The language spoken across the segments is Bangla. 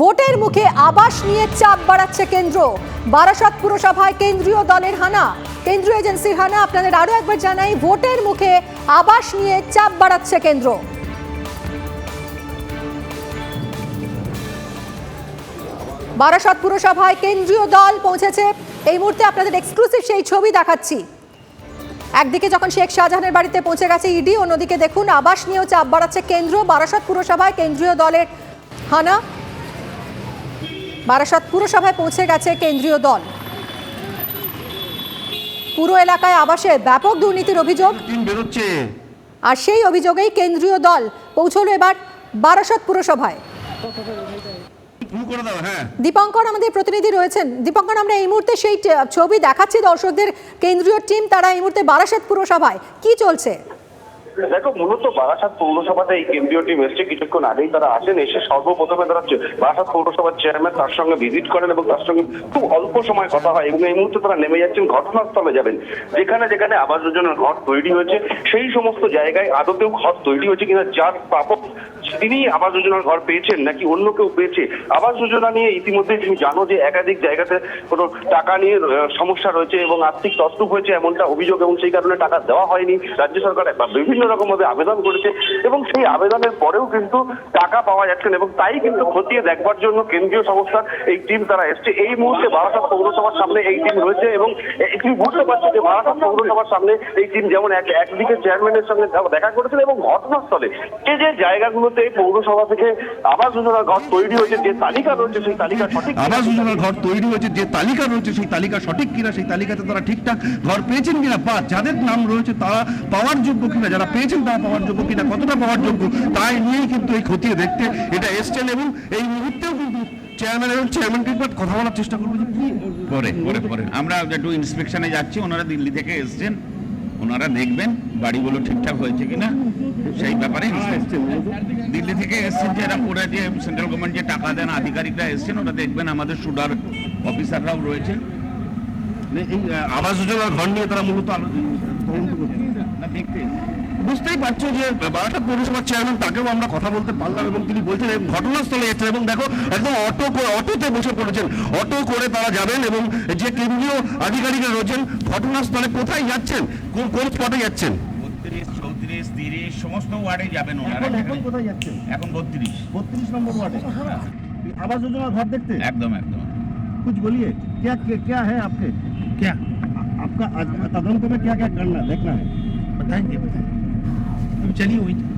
ভোটের মুখে আবাস নিয়ে চাপ বাড়াচ্ছে কেন্দ্র। বারাসত পুরসভায় কেন্দ্রীয় দলের হানা। কেন্দ্রীয় এজেন্সির হানা, আপনাদের আরও একবার জানাই, ভোটের মুখে আবাস নিয়ে চাপ বাড়াচ্ছে কেন্দ্র। বারাসত পুরসভায় কেন্দ্রীয় দল পৌঁছেছে। এই মুহূর্তে আপনাদের এক্সক্লুসিভ সেই ছবি দেখাচ্ছি। একদিকে যখন শেখ শাহজাহানের বাড়িতে পৌঁছে গেছে ইডি, অন্যদিকে দেখুন, আবাস নিয়েও চাপ বাড়াচ্ছে কেন্দ্র। বারাসত পুরসভায় কেন্দ্রীয় দলের হানা। বারাসত পুরসভায় পৌঁছে গেছে কেন্দ্রীয় দল। পুরো এলাকায় আবাসে ব্যাপক দুর্নীতির অভিযোগ। আর সেই অভিযোগেই কেন্দ্রীয় দল পৌঁছলো এবার বারাসত পুরসভায়। হ্যাঁ। দীপঙ্কর আমাদের প্রতিনিধি রয়েছেন। দীপঙ্কর আমরা এই মুহূর্তে সেই ছবি দেখাচ্ছি দর্শকদের। কেন্দ্রীয় টিম তারা এই মুহূর্তে বারাসত পুরসভায়। কি চলছে? দেখো, মূলত বারাসাত পৌরসভাতে এই কেন্দ্রীয় টিম এসছে। কিছুক্ষণ আগেই তারা আসেন, এসে সর্বপ্রথমে তারা বারাসাত পৌরসভার চেয়ারম্যান তার সঙ্গে ভিজিট করেন এবং তার সঙ্গে খুব অল্প সময় কথা হয় এবং এই মুহূর্তে তারা নেমে যাচ্ছেন ঘটনাস্থলে যাবেন। যেখানে যেখানে আবাস যোজনার ঘর তৈরি হয়েছে, সেই সমস্ত জায়গায় আদতেও ঘর তৈরি হয়েছে কিনা যার প্রাপক তিনি আবাস যোজনার ঘর পেয়েছেন নাকি অন্য কেউ পেয়েছে? আবাস যোজনা নিয়ে ইতিমধ্যে তুমি জানো যে একাধিক জায়গাতে কোনো টাকা নিয়ে সমস্যা রয়েছে এবং আর্থিক তস্তুপ হয়েছে এমনটা অভিযোগ এবং সেই কারণে টাকা দেওয়া হয়নি। রাজ্য সরকার বা বিভিন্ন রকম ভাবে আবেদন করেছে এবং সেই আবেদনের পরেও কিন্তু টাকা পাওয়া যাচ্ছে না এবং তাই কিন্তু খতিয়ে দেখবার জন্য কেন্দ্রীয় সংস্থার এই টিম তারা এসছে। এই মুহূর্তে বারাসাত পৌরসভার সামনে এই টিম রয়েছে এবং তুমি বুঝতে পারছ যে বারাসাত পৌরসভার সামনে এই টিম যেমন এক একদিকে চেয়ারম্যানের সঙ্গে দেখা করেছিল এবং ঘটনাস্থলে যে যে জায়গাগুলোতে পৌরসভা থেকে আবাস যোজনার ঘর তৈরি হয়েছে যে তালিকা রয়েছে সেই তালিকা সঠিক আবাস যোজনার ঘর তৈরি হয়েছে যে তালিকা রয়েছে সেই তালিকা সঠিক কিনা সেই তালিকাতে তারা ঠিকঠাক ঘর পেয়েছেন কিনা বা যাদের নাম রয়েছে তারা পাওয়ার যোগ্য কিনা যারা পেয়েছেন তারা পাওয়ার যোগ্য কিনা কতটা পাওয়ার যোগ্য তাই নিয়েই কিন্তু এই খতিয়ে দেখতে এটা এসছেন এবং এই মুহূর্তেও কিন্তু চেয়ারম্যান এবং চেয়ারম্যানকে একবার কথা বলার চেষ্টা করব যে পরে পরে পরে। আমরা একটু ইন্সপেকশনে যাচ্ছি ওনারা দিল্লি থেকে এসেছেন। ওনারা দেখবেন বাড়িগুলো ঠিকঠাক হয়েছে কিনা সেই ব্যাপারে দিল্লি থেকে এসেছেন যে এরা পুরো যে সেন্ট্রাল গভর্নমেন্ট যে টাকা দেন আধিকারিকরা এসেছেন ওরা দেখবেন আমাদের সুডার অফিসাররাও রয়েছেন। মানে এই আবাস যোজনার ঘর নিয়ে তারা মূলত আলোচনা দেখতে বুঝতেই পারছো যে বারাসাত পৌরসভার চেয়ারম্যান তাকেও আমরা কথা বলতে পারলাম এবং তিনি বলছেন এই ঘটনাস্থলে এসেছেন এবং দেখো একদম অটো করে অটোতে বসে পড়েছেন অটো করে তারা যাবেন এবং যে কেন্দ্রীয় আধিকারিকরা রয়েছেন ঘটনাস্থলে কোথায় যাচ্ছেন কোন কোন স্পটে যাচ্ছেন বত্রিশ চৌত্রিশ তিরিশ সমস্ত ওয়ার্ডে যাবেন ওনারা এখন এখন কোথায় যাচ্ছেন এখন বত্রিশ বত্রিশ নম্বর ওয়ার্ডে আবাস যোজনা ঘর দেখতে একদম একদম कुछ बोलिए क्या क्या, क्या है आपके क्या आपका तदंत में क्या क्या करना देखना है बताएंगे बताएंगे future ওইটা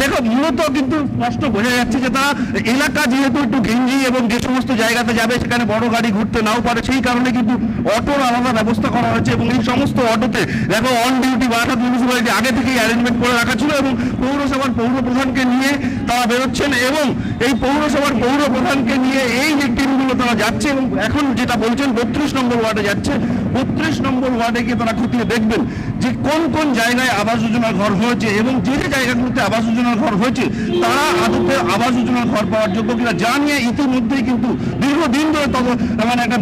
দেখো, মূলত কিন্তু স্পষ্ট বোঝা যাচ্ছে যে তারা এলাকা যেহেতু একটু ঘেঞ্জি এবং যে সমস্ত জায়গাতে যাবে, সেখানে বড় গাড়ি ঘুরতে নাও পারে, সেই কারণে কিন্তু অটোর আলাদা ব্যবস্থা করা হয়েছে এবং এই সমস্ত অটোতে দেখো অন ডিউটি বারাসাত মিউনিসিপ্যালিটি আগে থেকেই অ্যারেঞ্জমেন্ট করে রাখা ছিল এবং পৌরসভার পৌর প্রধানকে নিয়ে তারা বেরোচ্ছেন এবং এই পৌরসভার পৌর প্রধানকে নিয়ে এই যে টিমগুলো তারা যাচ্ছে এবং এখন যেটা বলছেন, বত্রিশ নম্বর ওয়ার্ডে যাচ্ছে। বত্রিশ নম্বর ওয়ার্ডে গিয়ে তারা খতিয়ে দেখবেন যে কোন কোন জায়গায় আবাস যোজনার ঘর হয়েছে এবং যে যে জায়গাগুলোতে আবাস যোজনার ঘর হয়েছে, তারা আদতে আবাস যোজনার ঘর পাওয়ার যোগ্য কিনা যা নিয়ে ইতিমধ্যেই কিন্তু দীর্ঘদিন ধরে তবে মানে একটা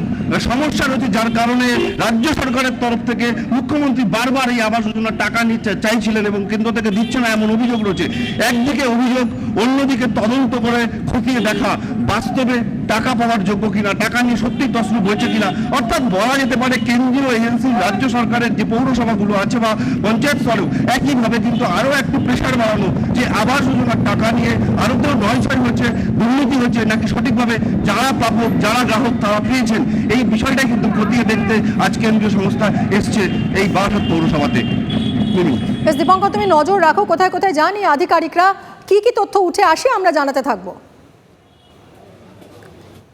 সমস্যা রয়েছে, যার কারণে রাজ্য সরকারের তরফ থেকে মুখ্যমন্ত্রী বারবার এই আবাস যোজনার টাকা নিতে চাইছিলেন এবং কেন্দ্র থেকে দিচ্ছে না এমন অভিযোগ রয়েছে। একদিকে অভিযোগ, অন্যদিকে তদন্ত করে খতিয়ে দেখা বাস্তবে টাকা পাওয়ার যোগ্য কিনা, টাকা নিয়ে সত্যি তসরূপ হয়েছে কিনা? অর্থাৎ বলা যেতে পারে কেন্দ্রীয় এজেন্সি রাজ্য সরকারের যে পৌরসভাগুলো আছে বা পঞ্চায়েত স্তরেও একইভাবে কিন্তু আরও একটু প্রেশার বাড়ানো যে আবাস যোজনার টাকা নিয়ে আরও নয় ছয় হচ্ছে, দুর্নীতি হচ্ছে, নাকি সঠিকভাবে যারা প্রাপক, যারা গ্রাহক, তারা পেয়েছেন? এই বিষয়টা কিন্তু খতিয়ে দেখতে আজ কেন্দ্রীয় সংস্থা এসছে এই বারাসাত পৌরসভাতে। দীপঙ্কর, তুমি নজর রাখো, কোথায় কোথায় জানি আধিকারিকরা? কি কি তথ্য উঠে আসে আমরা জানাতে থাকব।